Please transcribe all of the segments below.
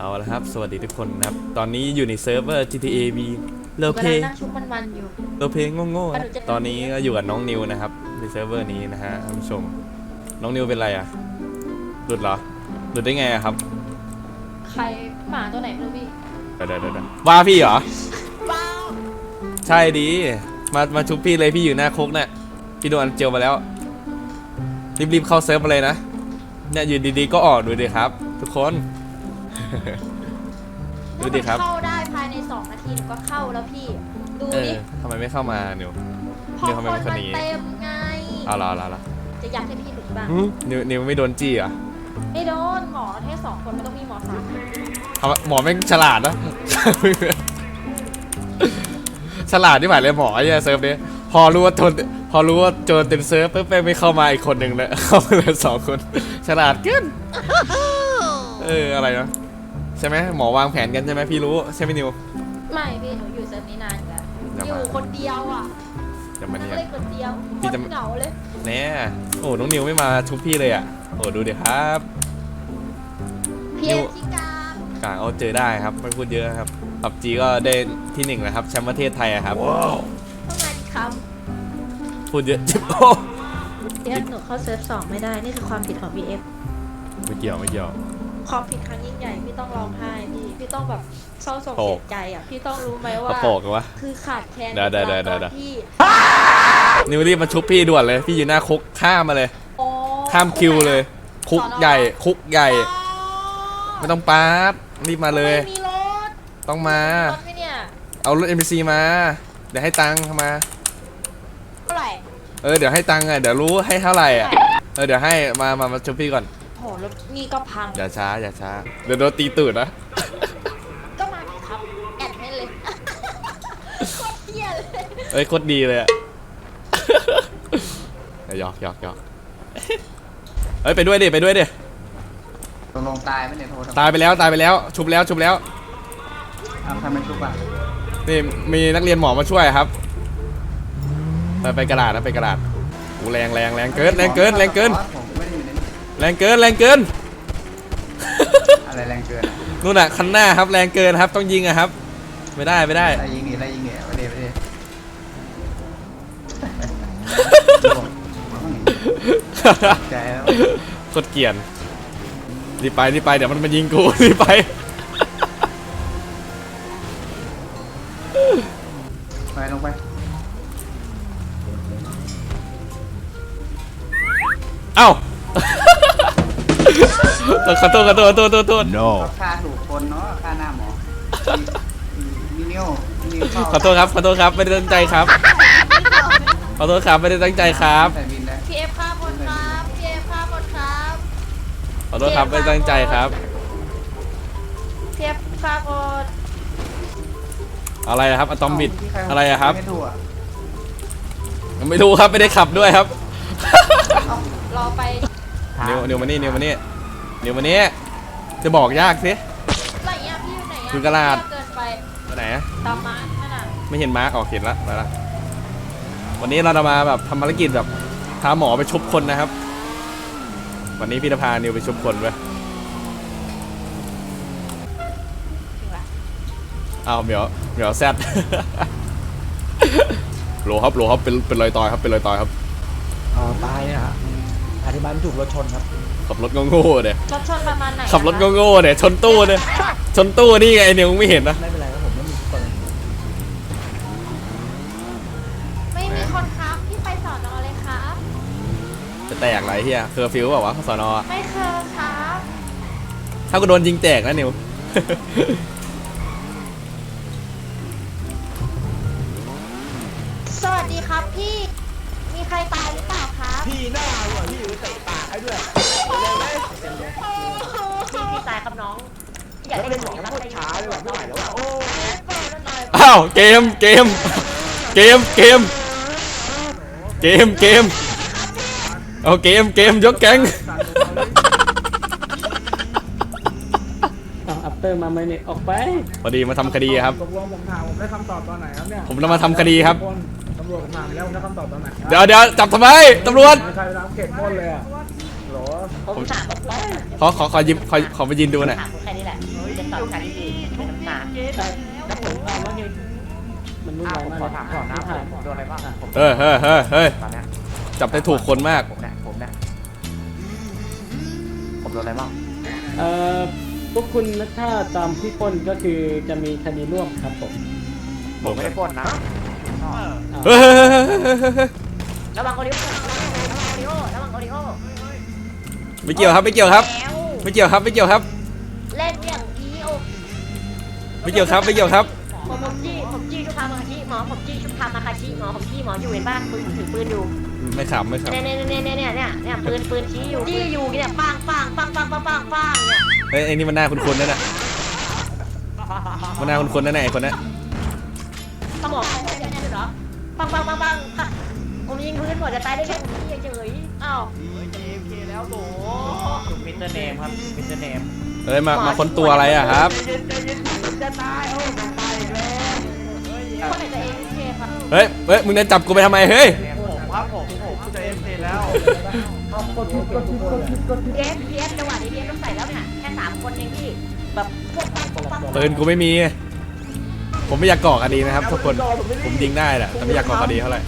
เอาละครับ สวัสดีทุกคนนะครับ ตอนนี้อยู่ในเซิร์ฟเวอร์ GTA V เลกำเพลังนั่งชุบมันๆอยู่ เลเพโง่ๆอะนะหนูจะตอนนี้ก็อยู่กับน้องนิวนะครับ ในเซิร์ฟเวอร์นี้นะฮะท่านผู้ชม น้องนิวเป็นไรอะ หลุดเหรอ หลุดได้ไงอะครับใครหมาตัวไหนไม่รู้พี่เดี๋ยวเดี๋ยวเดี๋ยวว่าพี่เหรอ ว้าวใช่ดี มามาชุบพี่เลยพี่อยู่หน้าคุกเนี่ยพี่โดนอันเจียวมาแล้ว รีบๆเข้าเซิร์ฟมาเลยนะเนี่ยอยู่ดีๆก็ออกดูดิครับ ทุกคน ดูดิครับ ถ้ามันเข้าได้ภายใน2นาทีหนูก็เข้าแล้วพี่ ดูเอดิอทำไมไม่เข้ามานิว พอนิวคทำนไมเป็นคนมันอย่างงี้ เต็มไง เอาละเอาละเอาละจะยัดให้พี่หลุดบ้าง หึนิวนิวไม่โดนจี้เหรอะไม่โดนหมอแค่สองคนไม่ต้องมีหมอสามทำไมหมอแม่งฉลาดนะ ฉลาดที่หมายเลยหมอไอ้เหี้ยเซิร์ฟนี้พอรู้ว่าโจนพอรู้ว่าโจนเต็มเซิร์ฟปุ๊บแม่งไม่เข้ามาอีกคนหนึ่งเลยเข้ามาเลยสองคน ฉลาดเกินเอออะไรนะ ใช่ไหมหมอวางแผนกันใช่ไหมพี่รู้ใช่ไหมนิว ไม่พี่หนูอยู่เซิร์ฟนี้นานอยู่แล้วอย่าอมา ยู่คนเดียวอะอย่ามานั่งเนี่ย เล่นคนเดียวพี่โคจะตรเหงาเลยแน่โอ้น้องนิวไม่มาชุบพี่เลยอะโอ้ดูดิครับ เพียนิงวที่กลางกลางเอาเจอได้ครับไม่พูดเยอะครับปับจีก็ได้ที่หนึ่งนะครับแชมป์ประเทศไทยอะครับต้องมาอีกคพูดเยอะจิบโอ้ำเดี๋ยวหนูเข้าเซิร์ฟสองไม่ได้ นี่คือความผิดของ BF ไม่เกี่ยวไม่เกี่ยว ความผิดครั้งยิ่งใหญ่พี่ต้องร้องไห้พี่พี่ต้องแบบเศร้าโศกโศเสีกยใจอะพี่ต้องรู้ไหมกระว่าโปกกันวะ คือขาดแคลนได้ได้ได้บุคลากรได้ ที่นิวรีบมาชุบพี่ด่วนเลย พี่อยู่หน้าคุกข้ามมาเลย โอ้ข้ามคิวเลย คุกสอนอใหญ่ คุกใหญ่อ๋อไม่ต้องป๊าบรีบมาเลย ไม่มีรถต้องมา รถไหมเนี่ยเอารถ NPC มา เดี๋ยวให้ตังค์มา เท่าไหร่ เออเดี๋ยวให้ตังค์อะเดี๋ยวรู้ให้เท่าไหร่อะ เออเดี๋ยวให้มามามาชุบพี่ก่อน โหรถนี่ก็พัง อย่าช้า อย่าช้าเดี๋ยวโดนตีตูดนะ ก็มาดิครับ แอดให้เลย โคตรเที่ยเลย เอ้ยโคตรดีเลยอะหยอกหยอกหยอกเอ้ยไปด้วยดิไปด้วยดิตกลงตายไหมเนี่ยโทรทำไมตายไปแล้วตายไปแล้ว ชุบแล้วชุบแล้วอ้าวทำไมชุบอะนี่มีนักเรียนหมอมาช่วยครับไปไปกระดาษนะไปกระดาษโอ้แรงแรงแรงเกินแรงเกินแรงเกินผม แรงเกินแรงเกิน อะไรแรงเกินอะนู่นน่ะคันหน้าครับแรงเกินครับต้องยิงอะครับ ไม่ได้ไม่ได้อะไรยิงหนีอะไรยิงหนีไปเดี๋ยวไปเดี๋ยวใจแล้วโคตรเกลียนรีบไปรีบไปเดี๋ยวมันมายิงกู รีบไป ไปลงไปเอ้า ขอโทษขอโทษขอโทษขอโทษก็ฆ่าถูกคนเนาะฆ่าหน้าหมอมีนิ้วมีนิ้วเข้าขอโทษครับขอโทษครับไม่ได้ตั้งใจครับ ขอโทษครับไม่ได้ตั้งใจครับ ใส่บินแล้วพี่เอฟฆ่าคนครับพี่เอฟฆ่าคนครับขอโทษครับไม่ได้ตั้งใจครับ พี่เอฟฆ่าคนอะไรนะครับอะตอมบิดที่ใอะไรอะครับ ไม่ถูกอะไม่รู้ครับไม่ได้ขับด้วยครับรอไป นิวนิวมานี่นิวมานี่ นิวมานี่จะบอกยากสิอะไรเงี้ยพี่อยู่ไหนอะอยู่กระดาษเกินไปไปไหนอะตามมานั่นน่ะไม่เห็นมาร์กออกเห็นละไปละวันนี้เราจะมาแบบทำภารกิจแบบพาหมอไปชุบคนนะครับ วันนี้พี่จะพานิวไปชุบคนเว้ยถึงละอ้าวเหมียวเหมียวแซด โหลครับโหลครับเป็นเป็นรอยต่อยครับเป็นรอยต่อยครับ เอ่อตายเนี่ยฮะอธิบายไม่ถูกรถชนครับ ขับรถโง่ๆเนี่ยรถชนประมาณไหนอะขับรถโง่ๆเนี่ยชนตู้เนี่ยชนตู้นี่ไงไอ้นิวมึงไม่เห็นนะไม่เป็นไรครับผมไม่มีทุกคนไม่มีคนครับพี่ไปสอนอเลยครับจะแตกไรเฮียเคอร์ฟิวเปล่าวะสอนอไม่เคยครับถ้ากูโดนยิงแตกนะนิวสวัสดีครับพี่ มีใครตายหรือเปล่าครับ พี่หน้าว่ะพี่อยู่เตะปากให้ด้วย พี่พี่ตายครับน้อง อยากแล้วได้เป็นหมอโคตรช้าเลยว่ะไม่ไหวแล้วว่ะโอ้อ้าวเกมเกมเกมเกมเกมเกมเอาเกมเกมยกแก๊งเอาอัปเตอร์มาไม่เนี่ยออกไป พอดีมาทำคดีครับ ตกลงผมถามผมได้คำตอบตอนไหนครับเนี่ยผมจะมาทำคดีครับนตำรวจผมถามไปแล้วผมได้คำตอบตอนไหนครับเดี๋ยวเดี๋ยวจับทำไมตำรวจไม่ใครไปรับเก็บปล้นเลยอะโหรอ ผมถามว่าขอขอขอยิ้มขอขอไปยินดูหน่อยถามแค่นี้แหละจะตอบแทนที่ดีเป็นน้ำตาใช่แล้วผมเอาว่าไงมันวุ่นวายมากขอถามก่อนนะผมโดนอะไรบ้างผมเฮ้ยเฮ้ยเฮ้ยเฮ้ยตอนเนี้ยจับได้ถูกคนมาก ผมเนี่ยผมเนี่ยผมโดนอะไรบ้างเอ่อพวกคุณถ้าตามที่ปล้นก็คือจะมีคดีร่วมครับผมผมไม่ได้ปล้นนะ เฮ้ยเฮ้ยเฮ้ยเฮ้ยเฮ้ยเฮ้ยระวังโอริ ไม่เกี่ยวครับไม่เกี่ยวครับ แล้วไม่เกี่ยวครับไม่เกี่ยวครับ เล่นอย่างอีโอไม่เกี่ยวครับไม่เกี่ยวครับ ผมผมจี้ผมจี้ชุบพามาคาชิหมอผมจี้ชุบพามาคาชิหมอผมจี้หมออยู่เห็นป่ะปืนถือปืนอยู่ไม่ขำไม่ขเนี่ยเนี่ยเนี่ยเนี่ยเนี่ยเนี่ยปืนปืนชี้อยู่จี้อยู่เนี่ยปังปังปังปังปังปังปังเนี่ยำเฮ้ยไอ้นี่มันหน้าคุ้นๆนั่นน่ะมันหน้าคุ้นๆนั่นน่ะไอ้คนนั้นสมองใช่ไหมเหรอปังปังปังปังปังผมยิงพื้นหมดจะตายได้แค่นี้เฉยๆอ้าว มิสเตอร์เนมครับมิสเตอร์เนมเฮ้ยมามาค้นตัวอะไรอะครับคนไหนจะเองเคครับเฮ้ยเฮ้ยมึงจะจับกูไปทำไมเฮ้ยผมครับผมผมจะเอ็มซีแล้วเอฟเอฟจังหวะนี้เอฟต้องใส่แล้วเนี่ยแค่สามคนเองพี่แบบพวกปังปังปังปืนกูไม่มี ผมไม่อยากก่อคดีนะครับทุกคนผมยิงได้แหละแต่ไม่อยากก่อคดีเท่าไหร่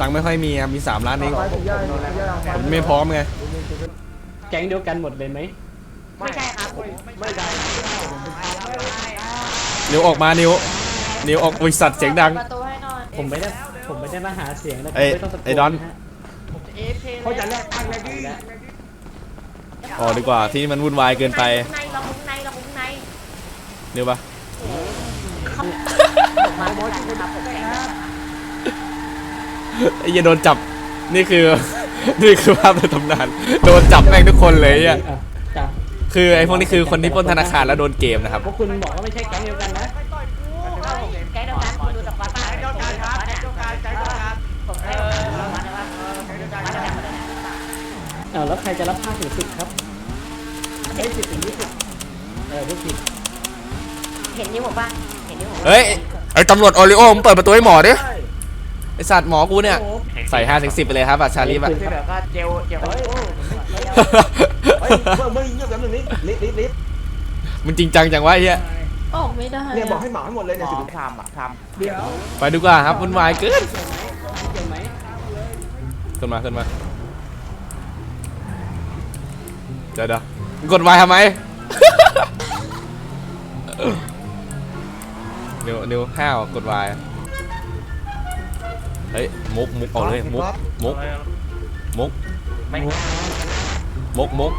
ตังค์ไม่ค่อยมีครับมีสามล้านเองไปผมย่าผมย่าผมไม่พร้อมไง แก๊งเดียวกันหมดเลยไหมไม่ใช่ครับไม่ได้นิวออกมานิวนิวออกบริษัทเสียงดัง ประตูให้หน่อยผมไม่ได้ผมไม่ได้มาหาเสียงนะครัเอ้ยไม่ต้องตะโกไอ้ดอนนะฮะเขาจะแลกตังค์เลยพี่ออกดีกว่าที่นี่มันวุ่นวายเกินไปในเรามุ้งในเรามุ้งในนิวปะผมมาหมดนะครับผมแข็งไอ้เหี้ยโดนจับนี่คือ นี่คือภาพในตำนานโดนจับแม่งทุกคนเลยอะอะจ้ะคือไอ้พวกนี้คือคนที่ปล้นธนาคารแล้วโดนเกมนะครับ พวกคุณบอกว่าไม่ใช่แก๊งเดียวกันนะแก๊งเดียวกันคุณดูจากฟ้าป้าเดียวกันครับเดียวกันใจเดียวกันผมเออมาแล้วครับเดียวกันมาแล้วมาแล้วอ้าวแล้วใครจะรับภาคถึงสิบครับเอ้ยสิบถึงยี่สิบเออพวกสิบเห็นนิ้วผมป่ะเห็นนิ้วผมเฮ้ยไอ้ตำรวจโอริโอมึงเปิดประตูให้หมอดิ ไอสัตว์หมอกูเนี่ย ใส่ห้าถึงสิบไปเลยครับอะชาลีฟอะที่แบบว่าเจลเจลเฮ้ยเมื่อเมื่อเงียบแบบนึงนิดลิฟลิฟลิฟมึงจริงจังจังวะไอ้เหี้ยออกไม่ได้เนี่ยบอกให้เหมาให้หมดเลยหมเนี่ยอสิบทำอะทเดี๋ยวไปดีกว่าครับวุ่นวายเกินเก่งไหมขึ้นมาขึ้นมาเดี๋ยวเดี๋ยวมึงกดวายทำไมนิวนิวห้าวกดวาย เฮ้ยมุกมุกเอาเลยมุกมุกมุกำไม่มุกมุก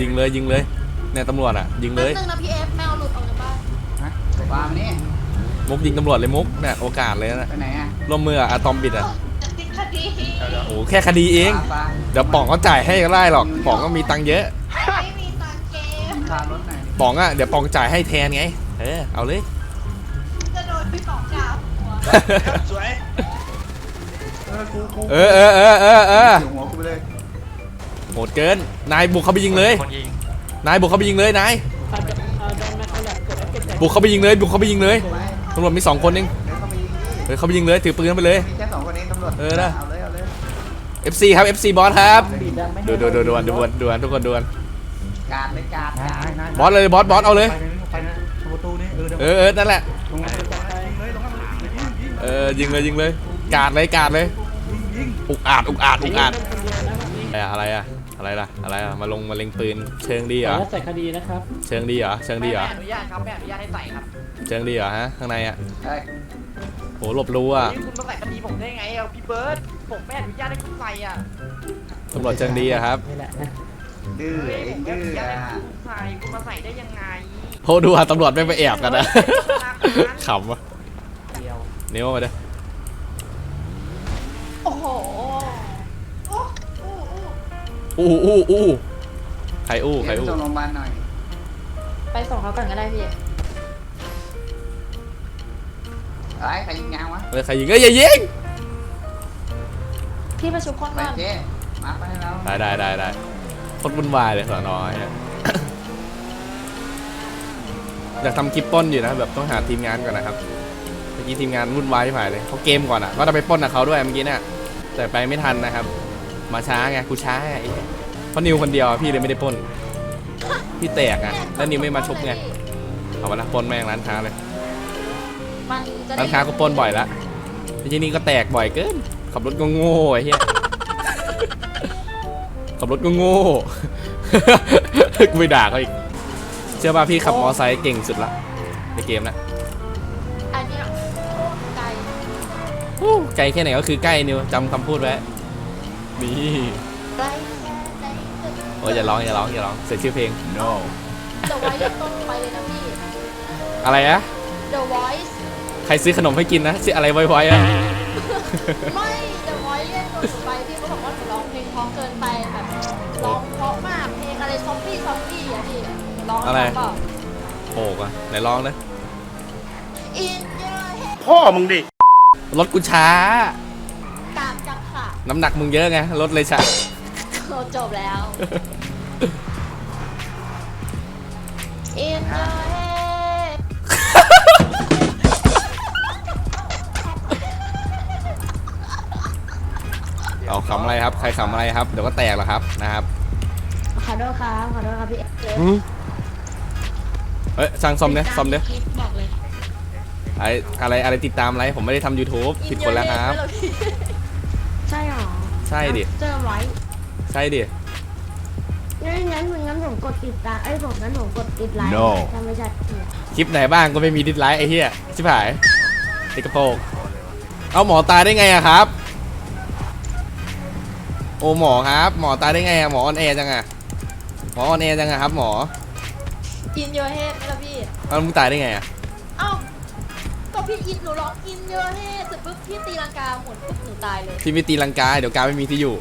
ยิงเลยยิงเลยเนี่ยตำรวจอะยิงเลยนึงนะพี่เอฟแมวหลุดออกจากบ้านฮะวางนี่มุกยิงตำรวจเลยมุกเนี่ยโอกาสเลยนะไปไหนอะร่วมมืออะอะตอมบิดอะติดคดีโอ้โหแค่คดีเองปลาเดี๋ยวป๋องก็จ่ายให้ก็ได้หรอกป๋องก็มีตังค์เยอะไม่มีตังเกมปลารถไหนอยป๋องอะเดี๋ยวป๋องจ่ายให้แทนไงเออเอาเลยจะโดนพี่ป๋องด่าหัวสวย เออกูกูเออเออเออเออเออเดี๋ยวหัวกูไปเลยโหดเกิน นายบุกเข้าไปยิงเลย คนยิงนายบุกเข้าไปยิงเลยนาย เอาจะเอาดอนมาเอาแหละกดแล้วเก็บใจบุกเข้าไปยิงเลย บุกเข้าไปยิงเลยไปตำรวจมีสองคนเองเดี๋ยวเขาไปยิงเฮ้ยเข้าไปยิงเลย ถือปืนไปเลย มีแค่สองคนเองตำรวจเออนะ เอาเลยเอาเลย FC ครับ FC บอสครับบีบดันไม่ให้ดูดูดูดูดูดูทุกคนดูการเลยการการบอสเลยบอสบอสเอาเลย ไปเลยไปเลยประตูนี่เออเดี๋ยวเออเออนั่นแหละลงมาเลยยิงเลยลงมาเลยยิงยิงเออยิงเลยยิงเลย กาดเลยกาดเลยยิง อุกอาจอุกอาจอัอุนกนี้อาจเป็นคนเดียวนะครับอะไรอะอะไรอะอะไรล่ะอะไรอะมาลงมาเล็งปืน เชิงดีเหรแต่อว่าใส่คดีนะครับเชิงดีเหรอเชิงดีเหรออนุญาตครับไม่อนุญาตให้ใส่ครับเชิงดีเหรอฮะข้างในอะเฮ้ยโหหลบรู้อะนี่คุณมาใส่คดีผมได้ไงอะพี่เบิร์ดผมไม่อนุญาตให้คุณใส่อะตำรวจเชิงดีอะครับนี่แหละดื้อเองดื้ออะใส่คุณมาใส่ได้ยังไงโหดูอะตำรวจไม่งไปแอบกันนะขำวะเดียวนิ้วมาเด้อ อู้อู้อู้ใครอู้ใครเดี๋ยวอู้ส่งโรงพยาบาลหน่อย ไปส่งเขาก่อนก็ได้พี่ ไอ้ยใครยิงยางวะเฮ้ยใครยิงเอ้ยอย่ายิงพี่ประชุมคนไปก่อนเจ๊มาไปให้เราได้ได้ได้ได้โคตรวุ่นวายเลยสอนอเนี่ยอยากทำคลิปปล้นอยู่นะแบบต้องหาทีมงานก่อนนะครับเมื่อกี้ทีมงานวุ่นวายที่ผ่านเลยเขาเกมก่อนอะก็จะไปปล้นกับเขาด้วยเมื่อกี้เนี่ยแต่ไปไม่ทันนะครับ มาช้าไงกูช้าไงไอ้เหี้ยเพราะนิวคนเดียวอะพี่เลยไม่ได้ปล้นพี่แตกอะแล้วนิวไม่มาชกไงพี่เอามาละปล้นแม่งร้านค้าเลยมันจะร้านค้าก็ปล้นบ่อยละที่นี่ก็แตกบ่อยเกินขับรถก็โง่ไอ้เหี้ยขับรถก็โง่กูไปด่าเขาอีกเชื่อป่ะพี่ขับมอไซค์เก่งสุดละในเกมนะอันเนี้ยไกลอู้ไกลแค่ไหนก็คือใกล้นิวจำคำพูดไว้ นี่ไกลไกลโอ้ยอย่าร้องอย่าร้องอย่าร้องเสียชื่อเพลง no เดอะไวท์ต้องไปเลยนะพี่อะไรอะ The Voice ใครซื้อขนมให้กินนะชื่ออะไรไว้ๆอะไม่ The Voice เรียกตัวหนูไปพี่เขาบอกว่าหนูร้องเพลงเพราะเกินไปแบบร้องเพราะมากเพลงอะไรซอมบี้ซอมบี้อะพี่ร้องให้ฟังเปล่าโอ้กะไหนร้องนะ In your head พ่อมึงดิรถกูช้ากามจังค่ะ น้ำหนักมึงเยอะไงรถเลยช้าเราจบแล้ว In your head เอาขำอะไรครับ ใครขำอะไรครับ เดี๋ยวก็แตกแล้วครับนะครับขอโทษครับขอโทษครับพี่เอฟเฮ้ยช่างซ่อมเนี่ยซ่อมเนี่ยคลิปบอกเลย ไออะไรอะไรติดตามอะไรผมไม่ได้ทำ YouTube ผิดคนแล้วครับใช่หรอ ใช่ดิเจอไว้ใช่ดิงั้นงั้นงั้นผมกดติดตามเอ้ยผมงั้นผมกดติดไลค์ No ถ้าไม่ใช่เนี่ยคลิปไหนบ้างก็ไม่มีดิสไลค์ไอ้เหี้ยชิบหายติดกระโปรงเอาหมอตายได้ไงอะครับ โอหมอครับ หมอตายได้ไงอะหมอออนแอร์จังอะหมอออนแอร์จังอะครับ หมออิน your head ไหมล่ะพี่เอามึงตายได้ไงอะเอ้าก็ พี่อินหนูร้อง in your head เสร็จปุ๊บพี่ตีลังกาหมุนปุ๊บหนูตายเลยพี่ไม่ตีลังกาเดี๋ยวกาไม่มีที่อยู่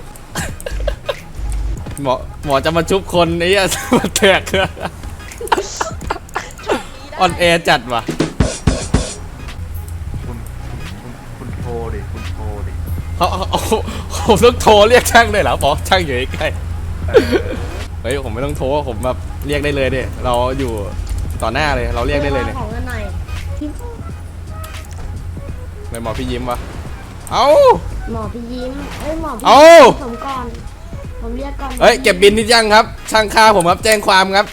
หมอหมอจะมาชุบคนไอ้เหี้ยมาแตกเครื่องออนแอร์จัดว่ะ คุณคุณคุณโทรดิคุณโทรดิเขาเขาเขาผมต้องโทรเรียกช่างเลยเหรอบอกช่างอยู่ใกล้ๆเฮ้ยผมไม่ต้องโทรผมแบบเรียกได้เลยเนี่ยเราอยู่ต่อหน้าเลยเราเรียกได้เลยเนี่ยของกัน ไม่หมอพี่ยิ้มวะเอ้า หมอพี่ยิ้มเอ้ยหมอพี่เอ้าผมก่อนผมเรียกก่อนเฮ้ยเก็บบินนิดยังครับ ช่างค่าผมครับแจ้งความครับ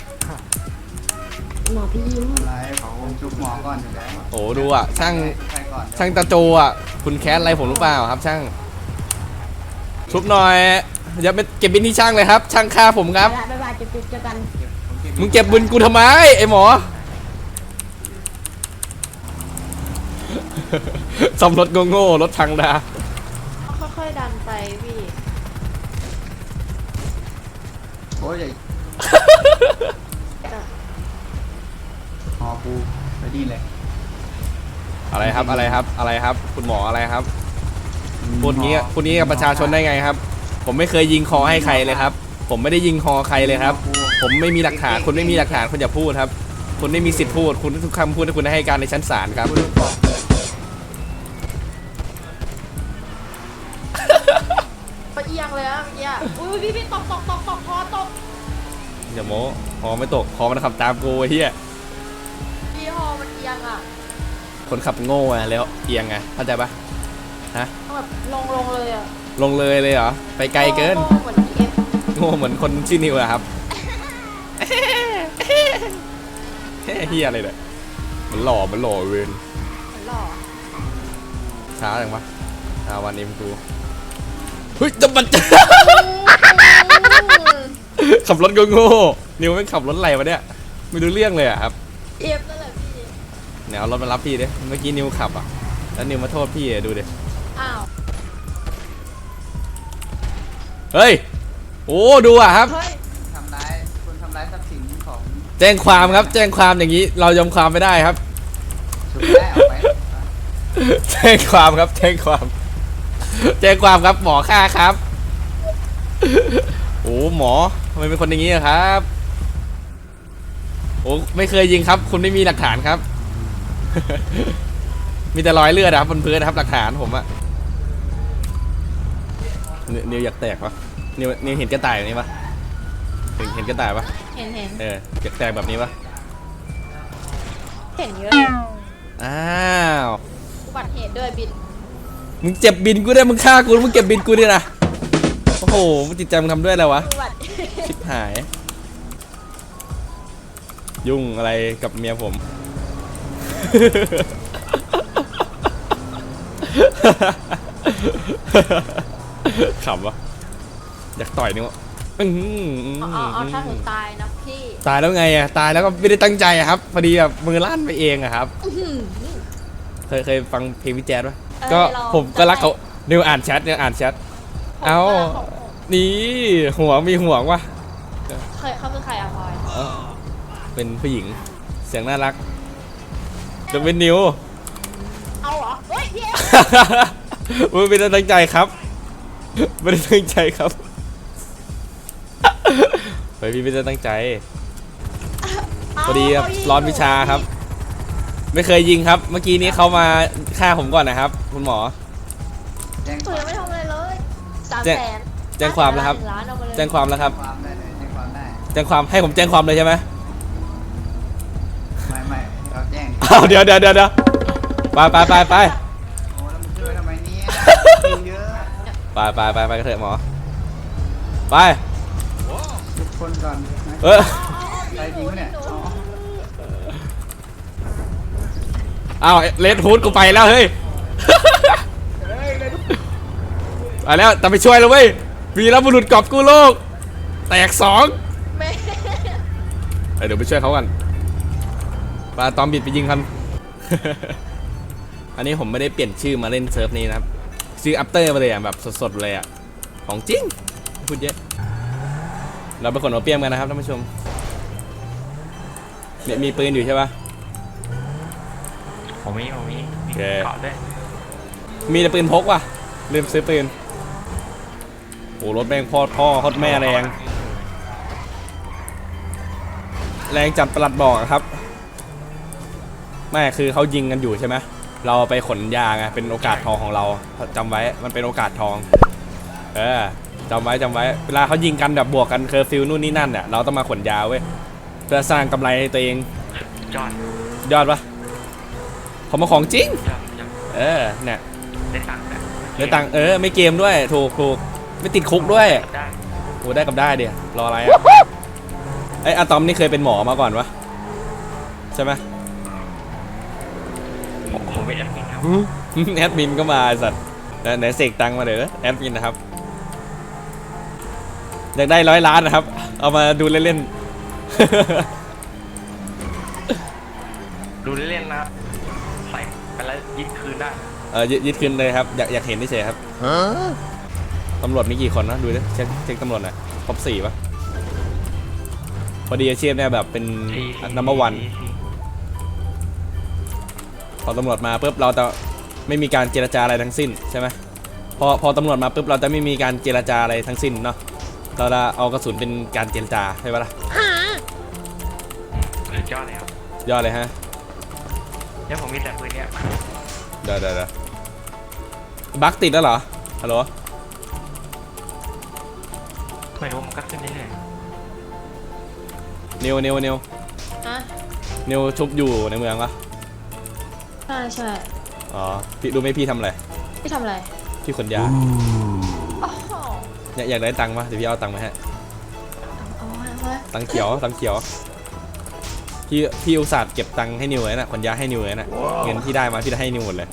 หมอพี่ยิ้มอะไรผมจุกหมอก่อนอยู่แล้วโอ้ดูอะช่างใครก่อนช่างตาโจอะ คุณแคสอะไรผมหรือเปล่าครับ ช่างชุบหน่อยอย่าไปเก็บบินที่ช่างเลยครับ ช่างค่าผมครับบ๊ายบายเจอกันเจอกันมึงเก็บบุญกูทำไมไอ้หมอ ซ่อมรถโง่ๆรถพังดา ค่อยๆดันไปพี่โอ้ยใหญ่หอกูไปดีเลยอะไรครับอะไรครับอะไรครับ คุณหมออะไรครับพูดงี้พูดงี้กับประชาชนได้ไงครับ ผมไม่เคยยิงคอให้ใครเลยครับ ผมไม่ได้ยิงคอใครเลยครับ ผมไม่มีหลักฐานคุณไม่มีหลักฐานคุณอย่าพูดครับ คุณไม่มีสิทธิ์พูด คุณทุกคำพูดที่คุณให้การในชั้นศาลครับก็ พี่พี่ตกตกตกตกคอตกอย่าโม้คอไม่ตกคอมันขับตามกูไอ้เฮียพี่ฮอมันเอียงอะคนขับโง่อะแล้วเอียงไงเข้าใจปะฮะแบบลงลงเลยอะลงเลยเลยเหรอไปไกลเกินโง่เหมือนพี่เอฟโง่เหมือนคนชื่อนิวอะครับเฮียอะไรเนี่ยมันหล่อมันหล่อเวนเหมือนหล่อช้าจังวะช้าวันนี้มึงกูเฮ้ยจะมันจะ ขับรถก็โง่นิวไม่งขับรถอะไรวะเนี่ยไม่รู้เรื่องเลยอะครับเอฟนั่นแหละพี่เนี่ยเอารถมารับพี่ดิเมื่อกี้นิวขับอะแล้วนิวมาโทษพี่อะดูดิอ้าว เฮ้ยโอ้ดูอะครับ เฮ้ย ทำร้ายคุณทำร้ายทรัพย์สินของแจ้งความครับ แจ้งความอย่างนี้เรายอมความไม่ได้ครับ ชุดได้ออกไปแจ้งความครับ แจ้งความ แจ้งความครับหมอฆ่าครับ โอ้หมอทำไมเป็นคนอย่างนี้อะครับโอ้ไม่เคยยิงครับ คุณไม่มีหลักฐานครับ มีแต่รอยเลือดอะครับบนพื้นนะครับ หลักฐานผมอะนิวนิวอยากแตกปะนิวนิวเห็นกระต่ายแบบนี้ปะเห็นเห็นกระต่ายปะเห็นเห็นเอออยากแตกแบบนี้ปะเห็นเยอะอ้าวอุบัติเหตุด้วยบินมึงเจ็บบินกูได้วยมึงฆ่ากูมึงเก็บบินกูด้วยนะโอ้โหมึงจิตใจมึงทำด้วยอะไรวะอุบัติเหตุ ชิบหาย ยุ่งอะไรกับเมียผมอขำวะอยากต่อยนี่วะอื้อหือเอาเอาเอาถ้าหนูตายนะพี่ตายแล้วไงอะตายแล้วก็ไม่ได้ตั้งใจอะครับพอดีแบบมือลั่นไปเองอะครับ อื้อหือ เคยเคยฟังเพลงพี่แจ๊ดปะเออก็เราผมก็รักเขานิวอ่านแชทนิวอ่านแชท เอ้า ผมก็ นี่ห่วงมีห่วงวะเคยเขาคือใครอะพลอยเอ้าเป็นผู้หญิงเสียงน่ารักจะเป็นนิวเอาเหรอเฮ้ยพี่เอฟไม่ได้ตั้งใจครับไม่ได้ตั้งใจครับเฮ้ยพี่ไม่ได้ตั้งใจพอดีครับเายิงร้อนวิชาครับ ไม่เคยยิงครับ เมื่อกี้นี้เขามาฆ่าผมก่อนนะครับ คุณหมอ แจ้งหนูยังไม่ทำอะไรเลยสามแจ้งแสน แจ้งความแล้วครับหนึ่งล้านเอาไปเลยแจ้งความแล้วครับ ความได้เลยแจ้งความได้ แจ้งความให้ผมแจ้งความเลยใช่ไหมไม่ไม่เราแจ้งอ้าวเดี๋ยวเดี๋ยวเดี๋ยวเดี๋ยวไปไปไปไปโอ้แล้วมึงช่วยทำไมเนี่ยยิงเยอะไปไปไปไปกันเถอะหมอ ไป ทุกคนก่อนนะเออใครยิงวะเนี่ยอ๋ออ้าวเลดฮูดกูไปแล้วเฮ้ยไปแล้วแต่ไปช่วยแล้วเว้ย วีรบุรุษกอบกู้โลก แตกสองแม่เอ้ยเดี๋ยวไปช่วยเขากันปาตอมบิดไปยิงคัน อันนี้ผมไม่ได้เปลี่ยนชื่อมาเล่นเซิร์ฟนี้นะครับ ชื่ออัปเตอร์มาเลยอะแบบสดๆเลยอะ ของจริงไม่พูดเยอะ เราไปขนหัวเปียมกันนะครับท่านผู้ชมเนี่ยมีปืนอยู่ใช่ปะ ผมมีผมมีมีโอเค เกาะด้วยมีแต่ปืนพกว่ะลืมซื้อปืนโอ้รถแม่งพ่อพ่อโคตรแม่แรง แรงจัดประหลัดบอกอะครับ ไม่คือเขายิงกันอยู่ใช่ไหมเราไปขนยาไงเป็นโอกาสทองของเราจำไว้มันเป็นโอกาสทอง เออจำไว้จำไว้ เวลาเขายิงกันแบบบวกกันเคอร์ฟิวนู่นนี่นั่นเนี่ยเราต้องมาขนยาเว้ยเพื่อสร้างกำไรให้ตัวเองยอดยอดปะเขามาของจริง ยอดยอดเออเนี่ยได้ตังค์แบบได้ตังค์เออ ไม่เกมด้วย ถูกถูก ไม่ติดคุกด้วยได้โอ้ได้กับได้เดียวรออะไรอะไอยอะตอมนี่เคยเป็นหมอมาก่อนวะใช่ไหมผมผมเป็นแอดมินครับแอดมินก็มาไอ้สัตว์ไหนไหนเสกตังค์มาเดี๋ยวแอดมินนะครับอยากได้ร้อยล้านนะครับ เอามาดูเล่นดูเล่นๆนะครับใส่ไปแล้วยิงคืนได้ๆเออยึดยึดคืนเลยครับ อยากอยากเห็นเฉยๆครับ ตำรวจมีกี่คนนะดูดิเช็คเช็คตำรวจหน่อยครบสี่ปะพอดีอาชีพเนี่ยแบบเป็น number one พอตำรวจมาปุ๊บเราจะไม่มีการเจรจาอะไรทั้งสิ้นใช่ไหมพอพอตำรวจมาปุ๊บเราจะไม่มีการเจรจาอะไรทั้งสิ้นเนาะเราจะเอากระสุนเป็นการเจรจาใช่ปะล่ะสุดยอดเลยครับยอดเลยฮะเนี่ยผมมีแต่ปืนเนี่ยเดี๋ยวเดี๋ยวเดี๋ยวบั๊กติดแล้วเหรอฮัลโหล ไม่รู้มันก็ขึ้นเรื่อยนิวนิวนิวฮะนิวชุบอยู่ในเมืองปะใช่ใช่อ๋อพี่รู้ไหมพี่ทำอะไรพี่ทำอะไรพี่ขนยาโอ้โหเนี่ยอยากได้ตังค์ปะเดี๋ยวพี่เอาตังค์มาให้เอาไว้เอาไว้ตังค์เขียวตังค์เขียวพี่พี่อุตส่าห์เก็บตังค์ให้นิวเลยนะขนยาให้นิวเลยนะเงินที่ได้มาพี่ได้ให้นิวหมดเลย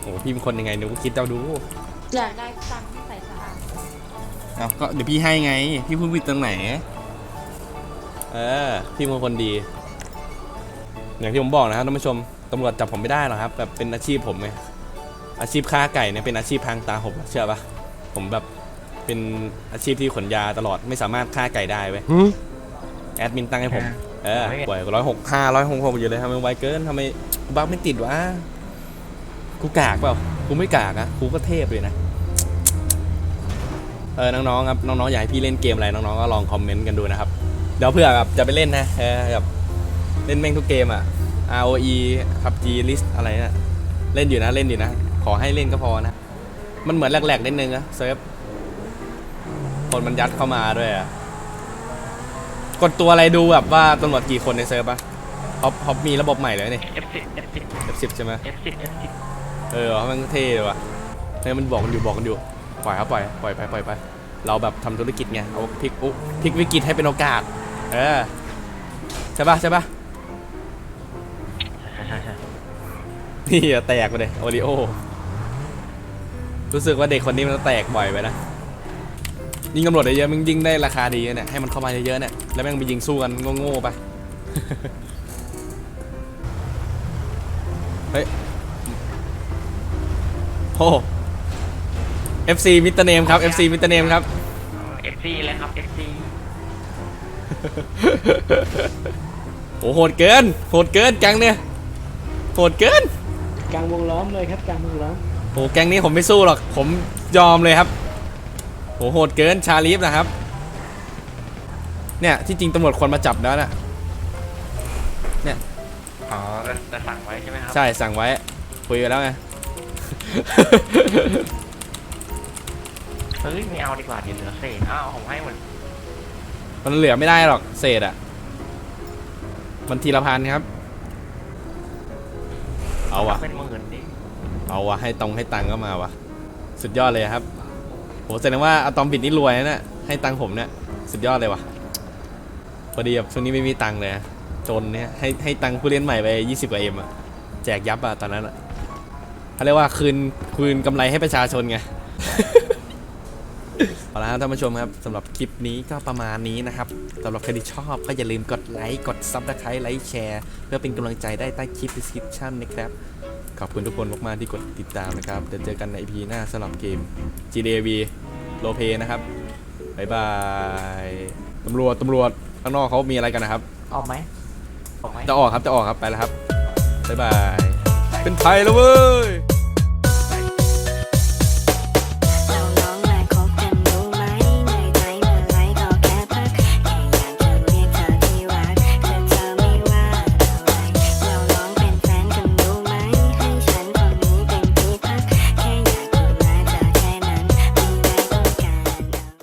โอ้พี่เป็นคนยังไงนิวก็คิดเอาดู อยากได้ตังค์ที่ใส่สะอาด เอาก็เดี๋ยวพี่ให้ไง พี่พูดผิดตรงไหน เออพี่เป็นคนดี อย่างที่ผมบอกนะครับท่านผู้ชมตำรวจจับผมไม่ได้หรอกครับแบบเป็นอาชีพผมไงอาชีพค้าไก่เนี่ยเป็นอาชีพทางตาผมเชื่อปะผมแบบเป็นอาชีพที่ขนยาตลอดไม่สามารถฆ่าไก่ได้เว้ยแอดมินตั้งให้ผม เออป่วยร้อยหกห้าร้อยหกหกอยู่เลยทำไมไวเกินทำไมกูบักไม่ติดวะกูกากเปล่ากูไม่กากอะกูก็เทพเลยนะเออน้องๆครับน้องๆอยากให้พี่เล่นเกมอะไรน้องๆก็ลองคอมเมนต์กันดูนะครับเดี๋ยวเผื่อแบบจะไปเล่นนะเออแบบเล่นแม่งทุกเกมอะ ROE PUBG List อะไรนะเล่นอยู่นะเล่นอยู่นะ ขอให้เล่นก็พอนะ มันเหมือนแหลกๆนิดนึงนะเซิร์ฟคนมันยัดเข้ามาด้วยอะกดตัวอะไรดูแบบว่าตำรวจกี่คนในเซิร์ฟปะฮอปฮอปมีระบบใหม่เลยนี่ๆ F10 F10 F10 ใช่ไหม F10 F10 เออมันเท่เลยว่ะเฮ้ยมันบอกกันอยู่บอกกันอยู่ ปล่อยครับปล่อยปล่อยไปปล่อยไปเราแบบทำธุรกิจไงเอาพลิกอุ๊พลิกวิกฤตให้เป็นโอกาส เออใช่ปะใช่ปะใช่ใช่นี่อะแตกไปเลยโอริโอรู้สึกว่าเด็กคนนี้มันแตกบ่อยไปนะยิงตำรวจเยอะมันยิงได้ราคาดีเนี่ยให้มันเข้ามาเยอะๆเนี่ยแล้วแม่งไปยิงสู้กันโง่ๆไปเฮ้ยโอ้ FC มิสเตอร์เนมครับ FC มิสเตอร์เนมครับ เอฟซีเลยครับเอฟซีโอ้โหดเกิน โหดเกินแก๊งเนี่ย โหดเกิน กลางวงล้อมเลยครับกลางวงล้อมโอ้แก๊งนี้ผมไม่สู้หรอก ผมยอมเลยครับโหโหดเกินชาลีฟนะครับ เนี่ยที่จริงตำรวจควรมาจับแล้วนะ อ๋อจะสั่งไว้ใช่ไหมครับ ใช่สั่งไว้ คุยกันแล้วไง เฮ้ยไม่เอาดีกว่าเดี๋ยวเหลือเศษอ้าวผมให้หมดมันเหลือไม่ได้หรอกเศษอะ มันทีละพันครับ เอาวะเป็นหมื่นดิเอาวะให้ตรงให้ตังค์ก็มาวะสุดยอดเลยครับโหแสดงว่าอะตอมบิดนี่รวยนะเนี่ยให้ตังค์ผมเนี่ยสุดยอดเลยวะพอดีแบบช่วงนี้ไม่มีตังค์เลยอะจนเนี่ยให้ให้ตังค์ผู้เล่นใหม่ไป20กว่าเอ็มอะแจกยับอะตอนนั้นอะเขาเรียกว่าคืนคืนกำไรให้ประชาชนไง เอาละครับท่านผู้ชมครับสำหรับคลิปนี้ก็ประมาณนี้นะครับสำหรับใครที่ชอบก็อย่าลืมกดไลค์กดซับสไครต์ไลค์แชร์เพื่อเป็นกำลังใจได้ใต้คลิป description นะครับ ขอบคุณทุกคนมากๆที่กดติดตามนะครับเดี๋ยวเจอกันใน EP หน้าสำหรับเกม GDAV โลเพนะครับบ๊ายบายตำรวจตำรวจข้างนอกเขามีอะไรกันนะครับ ออกไหมออกไหม จะออกครับจะออกครับไปแล้วครับบ๊ายบายเป็นไทยแล้วเว้ย